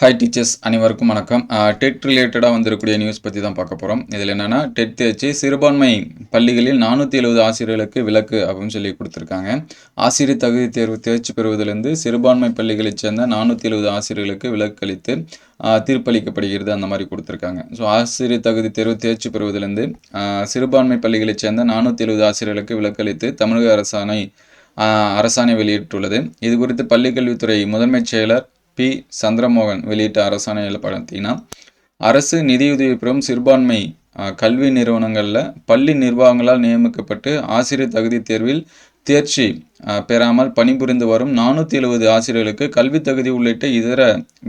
Hi teachers அனைவருக்கும் வணக்கம். Dead ரிலேட்டடாக வந்திருக்கக்கூடிய நியூஸ் பற்றி தான் பார்க்க போகிறோம் இதில் என்னென்னா டெட் தேர்ச்சி சிறுபான்மை பள்ளிகளில் நானூற்றி எழுபது ஆசிரியர்களுக்கு விலக்கு அப்படின்னு சொல்லி கொடுத்துருக்காங்க. ஆசிரியர் தகுதி தேர்வு தேர்ச்சி பெறுவதிலிருந்து சிறுபான்மை பள்ளிகளைச் சேர்ந்த நானூற்றி எழுபது ஆசிரியர்களுக்கு விலக்கு அளித்து தீர்ப்பளிக்கப்படுகிறது. அந்த மாதிரி கொடுத்துருக்காங்க. ஸோ ஆசிரியர் தகுதி தேர்வு தேர்ச்சி பெறுவதிலிருந்து சிறுபான்மை பள்ளிகளைச் சேர்ந்த நானூற்றி எழுபது ஆசிரியர்களுக்கு விலக்கு அளித்து தமிழக அரசாணை அரசாணை வெளியிட்டுள்ளது. இது குறித்து பள்ளிக்கல்வித்துறை முதன்மைச் செயலர் பி. சந்திரமோகன் வெளியிட்ட அரசாணையில் பார்த்தீங்கன்னா அரசு நிதியுதவி பெறும் சிறுபான்மை கல்வி நிறுவனங்களில் பள்ளி நிர்வாகங்களால் நியமிக்கப்பட்டு ஆசிரியர் தகுதி தேர்வில் தேர்ச்சி பெறாமல் பணிபுரிந்து வரும் நானூற்றி எழுபது ஆசிரியர்களுக்கு கல்வித் தகுதி உள்ளிட்ட இதர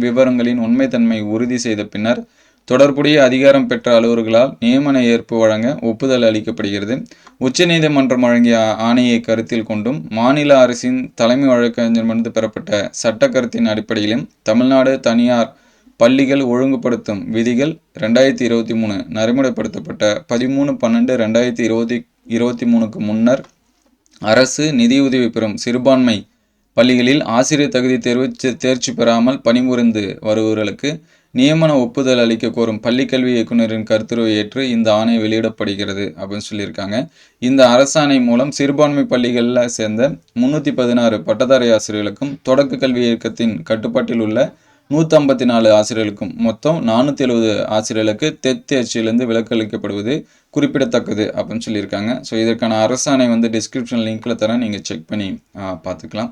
விவரங்களின் உண்மைத்தன்மை உறுதி செய்த பின்னர் தொடர்புடைய அதிகாரம் பெற்ற அலுவலர்களால் நியமன ஏற்பு வழங்க ஒப்புதல் அளிக்கப்படுகிறது. உச்சநீதிமன்றம் வழங்கிய ஆணையை கருத்தில் கொண்டும் மாநில அரசின் தலைமை வழக்கறிஞரிடமிருந்து பெறப்பட்ட சட்ட கருத்தின் அடிப்படையிலும் தமிழ்நாடு தனியார் பள்ளிகள் ஒழுங்குபடுத்தும் விதிகள் ரெண்டாயிரத்தி இருபத்தி மூணு நடைமுறைப்படுத்தப்பட்ட பதிமூணு பன்னெண்டு ரெண்டாயிரத்தி இருபத்தி இருபத்தி மூணுக்கு முன்னர் அரசு நிதியுதவி பெறும் சிறுபான்மை பள்ளிகளில் ஆசிரியர் தகுதி தேர்வு தேர்ச்சி பெறாமல் பணிபுரிந்து வருபவர்களுக்கு நியமன ஒப்புதல் அளிக்க கோரும் பள்ளிக்கல்வி இயக்குனரின் கருத்துருவை ஏற்று இந்த ஆணை வெளியிடப்படுகிறது அப்படின்னு சொல்லியிருக்காங்க. இந்த அரசாணை மூலம் சிறுபான்மை பள்ளிகளில் சேர்ந்த முன்னூற்றி பதினாறு பட்டதாரி ஆசிரியர்களுக்கும் தொடக்க கல்வி இயக்கத்தின் கட்டுப்பாட்டில் உள்ள நூற்றி ஐம்பத்தி நாலு ஆசிரியர்களுக்கும் மொத்தம் நானூற்றி எழுபது ஆசிரியர்களுக்கு தெத்தேர்ச்சியிலிருந்து விலக்கு அளிக்கப்படுவது குறிப்பிடத்தக்கது அப்படின்னு சொல்லியிருக்காங்க. ஸோ இதற்கான அரசாணை வந்து டிஸ்கிரிப்ஷன் லிங்க்கில் தரேன். நீங்கள் செக் பண்ணி பார்த்துக்கலாம்.